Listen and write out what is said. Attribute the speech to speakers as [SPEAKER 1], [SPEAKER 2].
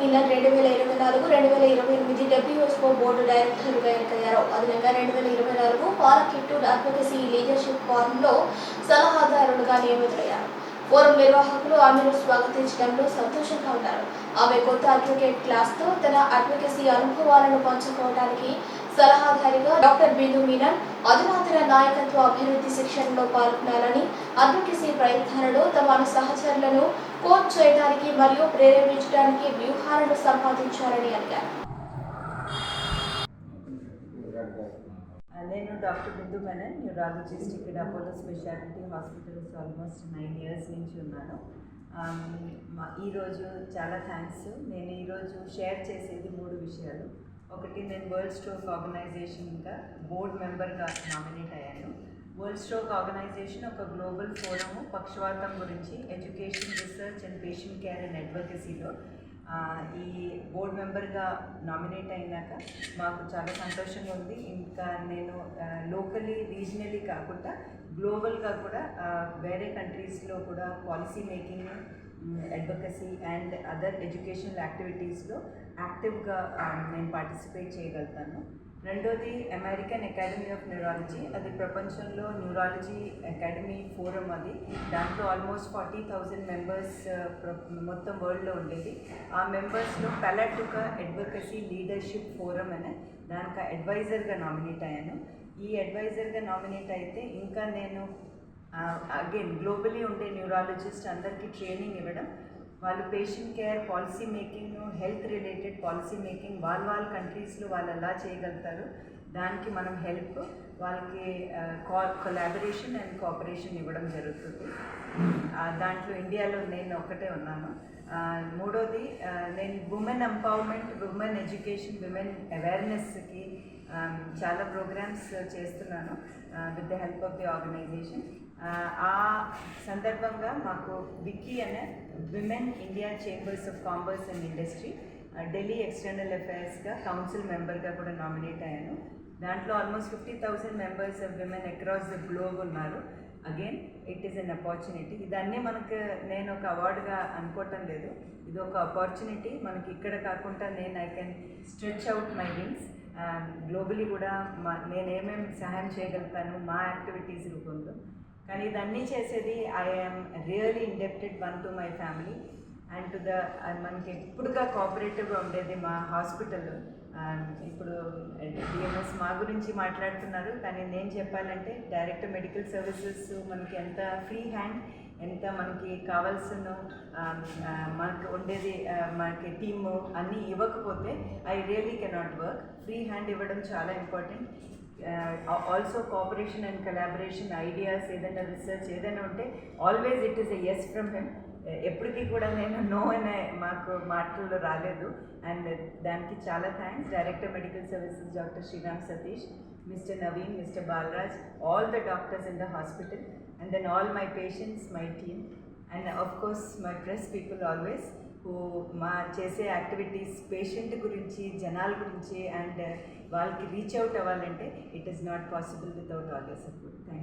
[SPEAKER 1] మీనర్ రెండు వేల ఇరవై నాలుగు రెండు వేల ఇరవై ఎనిమిది డబ్ల్యూహెచ్ఓ బోర్డు డైరెక్టర్గా ఎన్నికయ్యారు అదేవిధంగా రెండు వేల ఇరవై నాలుగు పాలకిట్టు అడ్వకసీ లీడర్షిప్ ఫోరంలో సలహాదారులుగా నియమితులయ్యారు. ఫోరం నిర్వాహకులు ఆమెను స్వాగతించడంలో సంతోషంగా ఉన్నారు. ఆమె కొత్త అడ్వకేట్ క్లాస్తో తన అడ్వకసీ అనుభవాలను పంచుకోవడానికి సలహాదారిగా డాక్టర్ బిందు మీనన్ అధునాతన నాయకత్వ అభివృద్ధి శిక్షణలో పాల్గొనాలని అడ్వకసీ ప్రయత్నాలలో తమ సహచరులను కోచ్ చేయడానికి మరియు ప్రేరేపించడానికి వ్యూహాలను సంపాదించాలని అడిగారు.
[SPEAKER 2] నేను డాక్టర్ బిందు మెనన్ న్యూరాలజిస్ట్ ఇక్కడ Apollo speciality hospitals almost nine years నుంచి ఉన్నాను. ఈరోజు చాలా థ్యాంక్స్. నేను ఈరోజు షేర్ చేసేది మూడు విషయాలు. ఒకటి నేను వరల్డ్ స్ట్రోక్ ఆర్గనైజేషన్గా బోర్డ్ మెంబర్గా నామినేట్ అయ్యాను. వరల్డ్ స్ట్రోక్ ఆర్గనైజేషన్ ఒక గ్లోబల్ ఫోరము పక్షవాతం గురించి education research and patient care and అడ్వకసీలో ఈ బోర్డ్ మెంబర్గా నామినేట్ అయినాక మాకు చాలా సంతోషంగా ఉంది. ఇంకా నేను లోకలీ రీజనలీ కాకుండా గ్లోబల్గా కూడా వేరే కంట్రీస్లో కూడా policy making advocacy and other educational యాక్టివిటీస్లో యాక్టివ్గా నేను పార్టిసిపేట్ చేయగలుగుతాను. రెండోది అమెరికన్ అకాడమీ ఆఫ్ న్యూరాలజీ అది ప్రపంచంలో న్యూరాలజీ అకాడమీ ఫోరం అది. దాంట్లో ఆల్మోస్ట్ ఫార్టీ థౌజండ్ మెంబర్స్ మొత్తం వరల్డ్లో ఉండేది. ఆ మెంబర్స్లో పెలాటుక అడ్వకసీ లీడర్షిప్ ఫోరం అనే దానికి అడ్వైజర్గా నామినేట్ అయ్యాను. ఈ అడ్వైజర్గా నామినేట్ అయితే ఇంకా నేను అగైన్ గ్లోబలీ ఉండే న్యూరాలజిస్ట్ అందరికీ ట్రైనింగ్ ఇవ్వడం వాళ్ళు patient care policy making health related policy making వాళ్ళ వాళ్ళ కంట్రీస్లో వాళ్ళు ఎలా చేయగలుగుతారు దానికి మనం హెల్ప్ వాళ్ళకి కొలాబరేషన్ అండ్ కోఆపరేషన్ ఇవ్వడం జరుగుతుంది. దాంట్లో ఇండియాలో నేను ఒక్కటే ఉన్నాను. మూడోది నేను women empowerment women education women అవేర్నెస్కి Um, చాలా ప్రోగ్రామ్స్ uh, చేస్తున్నాను with the help of the organisation ఆ సందర్భంగా మాకు విక్కీ అనే women India chambers of commerce and industry Delhi external అఫైర్స్గా council మెంబర్గా కూడా నామినేట్ అయ్యాను. దాంట్లో almost fifty thousand members of women across the globe ఉన్నారు. Again it is an opportunity ఇదన్నీ మనకు నేను ఒక అవార్డుగా అనుకోవటం లేదు. ఇది ఒక ఆపర్చునిటీ మనకి ఇక్కడ కాకుండా నేను I can stretch out my wings globally కూడా మా నేను ఏమేమి సహాయం చేయగలుగుతాను మా యాక్టివిటీస్ రూపంలో. కానీ ఇదన్నీ చేసేది I'm really indebted one to my family and to the మనకి ఎప్పుడుగా కోఆపరేటివ్గా ఉండేది మా హాస్పిటల్ ఇప్పుడు uh, డిఎంఎస్ మా గురించి మాట్లాడుతున్నారు. కానీ నేను చెప్పాలంటే డైరెక్ట్ మెడికల్ సర్వీసెస్ మనకి ఎంత ఫ్రీ హ్యాండ్ ఎంత మనకి కావాల్సిన మనకు ఉండేది మనకి టీము అన్నీ ఇవ్వకపోతే I really cannot work free hand ఇవ్వడం చాలా important also cooperation and collaboration ideas ఏదైనా రీసెర్చ్ ఏదైనా ఉంటే always it is a yes from them ఎప్పటికీ కూడా నేను నో అనే మాకు మాటలు రాలేదు. అండ్ దానికి చాలా thanks director medical services doctor Sriram Satish mister Naveen mister Balaraj all the doctors in the hospital and then all my patients my team and of course my press people always who మా చేసే activities patient గురించి జనాల గురించి and వాళ్ళకి reach out అవ్వాలంటే it is not possible without always your support thank